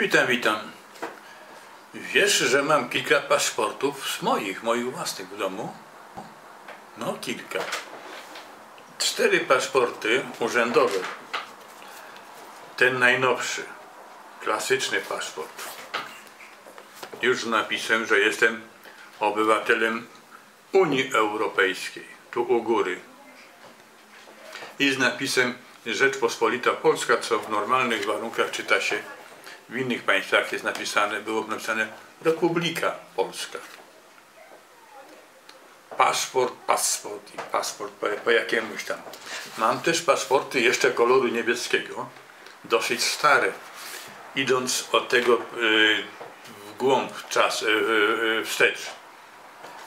Witam, witam. Wiesz, że mam kilka paszportów z moich, moich własnych w domu? No, kilka. Cztery paszporty urzędowe. Ten najnowszy, klasyczny paszport. Już napisem, że jestem obywatelem Unii Europejskiej, tu u góry. I z napisem Rzeczpospolita Polska, co w normalnych warunkach czyta się w innych państwach jest napisane, było napisane Republika Polska. Paszport, paszport i paszport po, po jakiemuś tam. Mam też paszporty jeszcze koloru niebieskiego, dosyć stare. Idąc od tego y, w głąb czas, y, y, wstecz.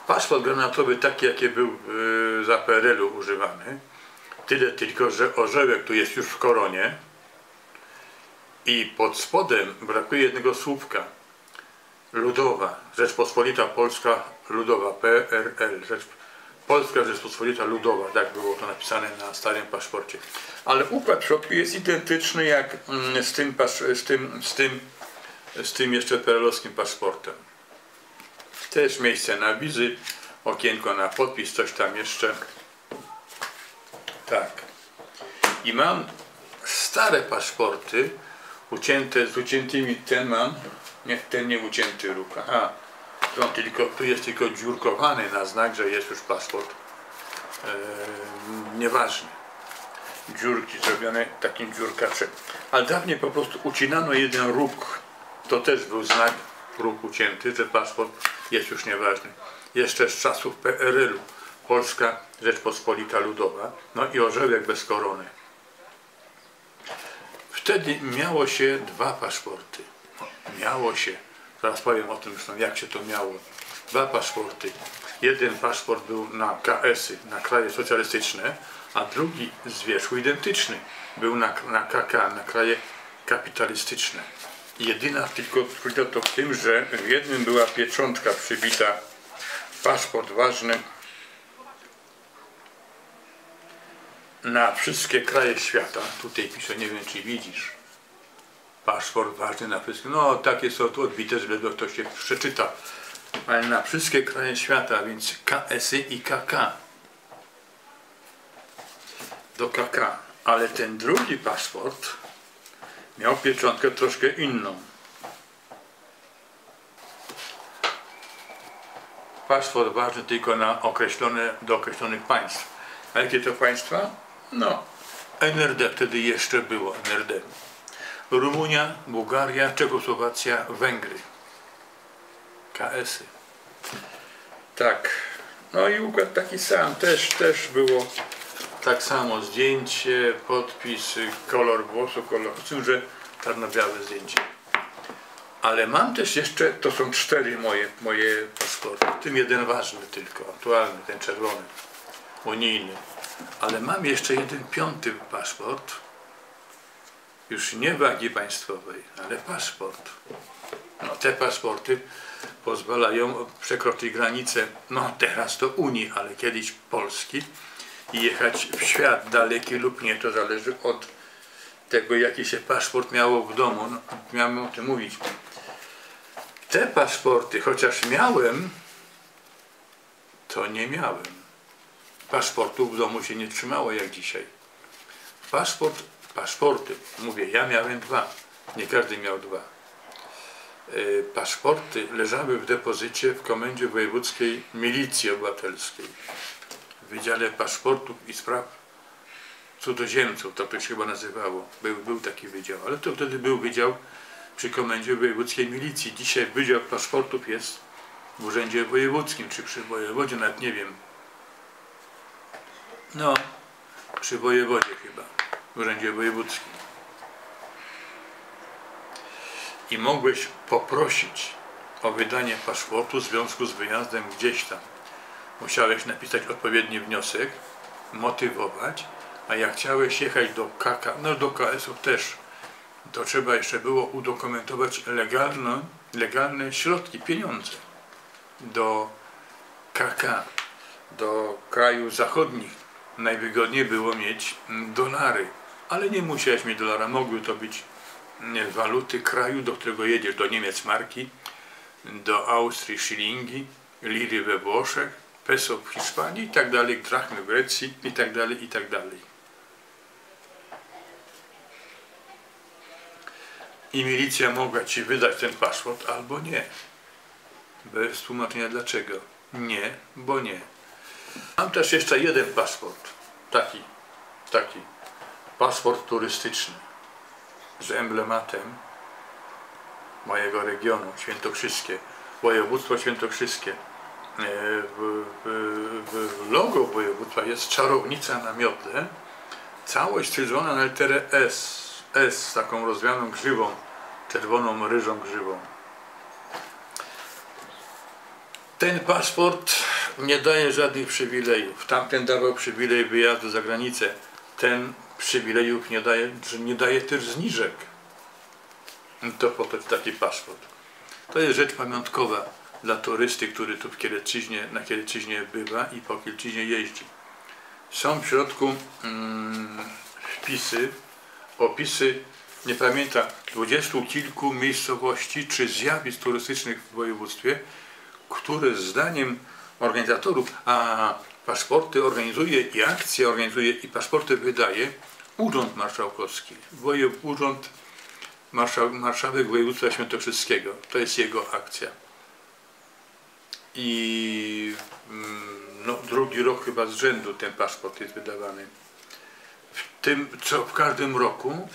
Paszport granatowy taki, jaki był y, za PRL-u używany. Tyle tylko, że orzełek tu jest już w koronie i pod spodem brakuje jednego słówka. Ludowa, Rzeczpospolita Polska Ludowa, PRL, Rzecz, Polska Rzeczpospolita Ludowa, tak było to napisane na starym paszporcie. Ale układ w środku jest identyczny jak mm, z tym, z tym, z tym, z tym jeszcze perelowskim paszportem. Też miejsce na wizy, okienko na podpis, coś tam jeszcze. Tak. I mam stare paszporty, ucięte z uciętymi, ten mam, nie, ten nie ucięty aha, to tylko, tu jest tylko dziurkowany na znak, że jest już paszport, e, nieważny, dziurki zrobione takim dziurkaczem, ale dawniej po prostu ucinano jeden róg, to też był znak, róg ucięty, że paszport jest już nieważny, jeszcze z czasów PRL-u, Polska Rzeczpospolita Ludowa, no i orzełek bez korony. Wtedy miało się dwa paszporty. Miało się. Zaraz powiem o tym zresztą, jak się to miało. Dwa paszporty. Jeden paszport był na KS-y, na kraje socjalistyczne, a drugi z wierzchu identyczny. Był na, na KK, na kraje kapitalistyczne. Jedyna tylko różnica to w tym, że w jednym była pieczątka przybita, paszport ważny, na wszystkie kraje świata. Tutaj piszę, nie wiem czy widzisz. Paszport ważny na wszystkie. No takie są tu odbite, żeby ktoś się przeczyta. Ale na wszystkie kraje świata, więc KS-y i KK. Do KK. Ale ten drugi paszport miał pieczątkę troszkę inną. Paszport ważny tylko na określone, do określonych państw. A jakie to państwa? No, NRD wtedy jeszcze było NRD. Rumunia, Bułgaria, Czechosłowacja, Węgry. KS-y. Tak. No i układ taki sam. Też, też było tak samo. Zdjęcie, podpis, kolor włosu, kolor, że czarno-białe zdjęcie. Ale mam też jeszcze, to są cztery moje, moje paszporty, w tym jeden ważny tylko, aktualny, ten czerwony, unijny. Ale mam jeszcze jeden piąty paszport, już nie wagi państwowej, ale paszport. No, te paszporty pozwalają przekroczyć granicę, no teraz to Unii, ale kiedyś Polski i jechać w świat daleki lub nie, to zależy od tego, jaki się paszport miało w domu. No, miałem o tym mówić. Te paszporty, chociaż miałem, to nie miałem paszportów w domu się nie trzymało jak dzisiaj. Paszport, paszporty, mówię, ja miałem dwa, nie każdy miał dwa. E, paszporty leżały w depozycie w Komendzie Wojewódzkiej Milicji Obywatelskiej, w Wydziale Paszportów i Spraw Cudzoziemców, to to się chyba nazywało, był, był taki wydział, ale to wtedy był wydział przy Komendzie Wojewódzkiej Milicji. Dzisiaj Wydział Paszportów jest w Urzędzie Wojewódzkim, czy przy wojewodzie, nawet nie wiem, no, przy wojewodzie chyba, w urzędzie wojewódzkim. I mogłeś poprosić o wydanie paszportu w związku z wyjazdem gdzieś tam. Musiałeś napisać odpowiedni wniosek, motywować, a jak chciałeś jechać do KK, no do KS-ów też, to trzeba jeszcze było udokumentować legalne, legalne środki, pieniądze do KK, do krajów zachodnich, najwygodniej było mieć dolary, ale nie musiałeś mieć dolara, mogły to być waluty kraju, do którego jedziesz, do Niemiec marki, do Austrii szylingi, liry we Włoszech, peso w Hiszpanii i tak dalej, drachmy w Grecji i tak dalej, i tak dalej. I milicja mogła ci wydać ten paszport albo nie. Bez tłumaczenia dlaczego. Nie, bo nie. Mam też jeszcze jeden paszport. Taki, taki. Paszport turystyczny z emblematem mojego regionu, Świętokrzyskie, województwo świętokrzyskie. E, W, w, w logo województwa jest czarownica na miodle, całość stwierdzona na literę S, S z taką rozwianą grzywą, czerwoną ryżą grzywą. Ten paszport nie daje żadnych przywilejów. Tamten dawał przywilej wyjazdu za granicę. Ten przywilejów nie daje, nie daje też zniżek. To po to taki paszport. To jest rzecz pamiątkowa dla turysty, który tu w Kieleciźnie, na Kieleciźnie bywa i po Kieleciźnie jeździ. Są w środku mm, wpisy, opisy, nie pamiętam, dwudziestu kilku miejscowości czy zjawisk turystycznych w województwie, które zdaniem organizatorów, a paszporty organizuje i akcje organizuje i paszporty wydaje Urząd Marszałkowski, wojew, Urząd Marszał, Marszałek Województwa Świętokrzyskiego. To jest jego akcja. I mm, no, drugi rok chyba z rzędu ten paszport jest wydawany. W tym, co w każdym roku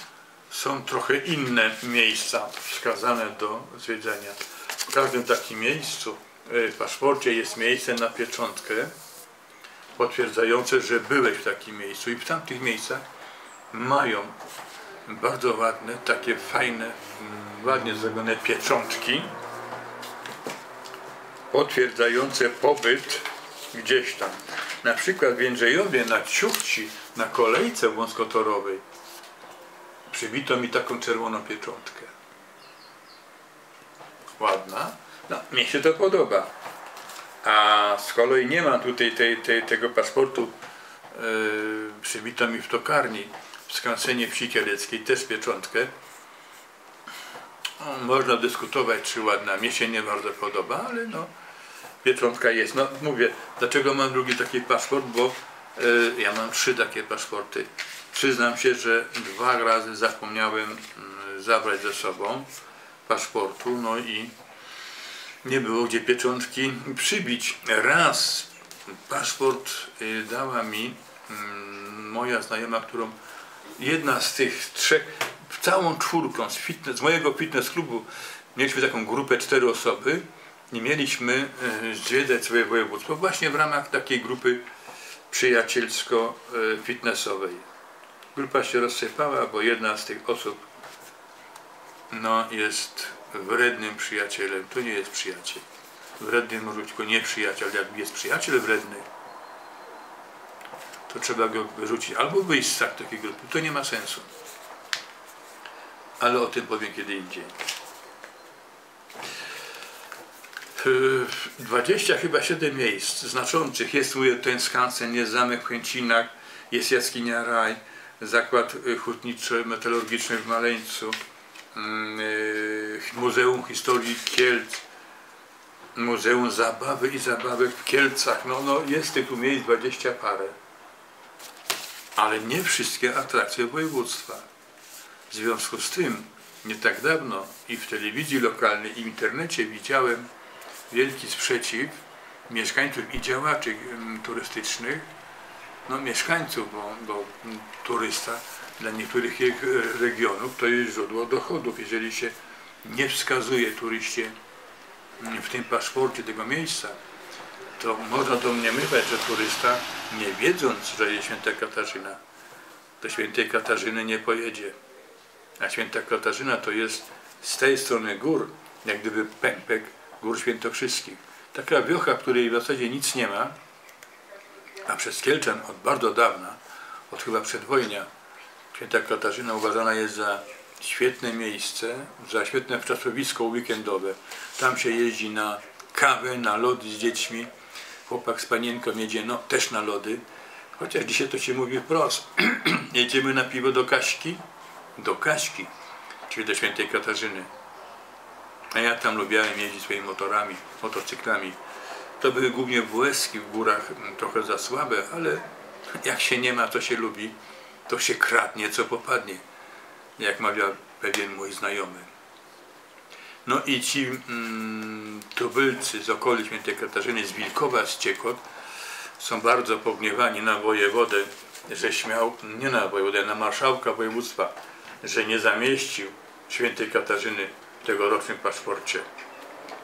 są trochę inne miejsca wskazane do zwiedzania. W każdym takim miejscu paszporcie jest miejsce na pieczątkę potwierdzające, że byłeś w takim miejscu i w tamtych miejscach mają bardzo ładne, takie fajne, mm, ładnie zrobione pieczątki potwierdzające pobyt gdzieś tam. Na przykład w Jędrzejowie na Ciuchci, na kolejce wąskotorowej przybito mi taką czerwoną pieczątkę. Ładna. No, mnie się to podoba. A z kolei nie ma tutaj tej, tej, tego paszportu yy, przybito mi w tokarni w skręcenie wsi kieleckiej, też pieczątkę. No, można dyskutować, czy ładna. Mnie się nie bardzo podoba, ale no, pieczątka jest. No mówię, dlaczego mam drugi taki paszport, bo yy, ja mam trzy takie paszporty. Przyznam się, że dwa razy zapomniałem yy, zabrać ze sobą paszportu, no i nie było gdzie pieczątki przybić. Raz paszport y, dała mi mm, moja znajoma, którą jedna z tych trzech, całą czwórką z, fitness, z mojego fitness klubu, mieliśmy taką grupę cztery osoby i mieliśmy y, zwiedzać swoje województwo właśnie w ramach takiej grupy przyjacielsko-fitnessowej. Grupa się rozsypała, bo jedna z tych osób no, jest wrednym przyjacielem. To nie jest przyjaciel. Wredny może być tylko nie przyjaciel. Jak jest przyjaciel wredny, to trzeba go wyrzucić albo wyjść z takiej grupy. To nie ma sensu. Ale o tym powiem kiedy indziej. 20 chyba 7 miejsc znaczących. Jest ten skansen, jest zamek w Chęcinach, jest jaskinia Raj, zakład hutniczy-metalurgiczny w Maleńcu, Muzeum Historii Kielc, Muzeum Zabawy i Zabawek w Kielcach. No, no jest tych miejsc dwadzieścia parę. Ale nie wszystkie atrakcje województwa. W związku z tym, nie tak dawno i w telewizji lokalnej i w internecie widziałem wielki sprzeciw mieszkańców i działaczy mm, turystycznych, no mieszkańców, bo, bo turysta dla niektórych regionów to jest źródło dochodów. Jeżeli się nie wskazuje turyście w tym paszporcie tego miejsca, to można domniemywać, że turysta, nie wiedząc, że jest święta Katarzyna, do świętej Katarzyny nie pojedzie. A święta Katarzyna to jest z tej strony gór, jak gdyby pępek gór świętokrzyskich. Taka wiocha, w której w zasadzie nic nie ma, a przez Kielczan od bardzo dawna, od chyba przedwojnia, Święta Katarzyna uważana jest za świetne miejsce, za świetne wczasowisko weekendowe. Tam się jeździ na kawę, na lody z dziećmi. Chłopak z panienką jedzie no, też na lody. Chociaż dzisiaj to się mówi wprost. Jedziemy na piwo do Kaśki. Do Kaśki. czyli do świętej Katarzyny. A ja tam lubiałem jeździć swoimi motorami, motocyklami. To były głównie WS-ki w górach, m, trochę za słabe, ale jak się nie ma, to się lubi, to się kradnie, co popadnie. Jak mawiał pewien mój znajomy. No i ci mm, tubylcy z okolic świętej Katarzyny, z Wilkowa, z Ciekot, są bardzo pogniewani na wojewodę, że śmiał, nie na wojewodę, na marszałka województwa, że nie zamieścił świętej Katarzyny w tegorocznym paszporcie.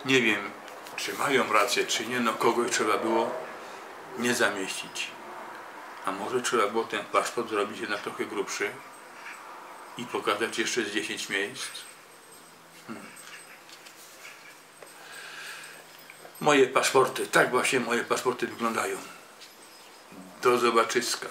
Nie wiem, czy mają rację, czy nie, no kogoś trzeba było nie zamieścić. A może trzeba było ten paszport zrobić jednak trochę grubszy i pokazać jeszcze z 10 miejsc. Hmm. Moje paszporty, tak właśnie moje paszporty wyglądają. Do zobaczyska.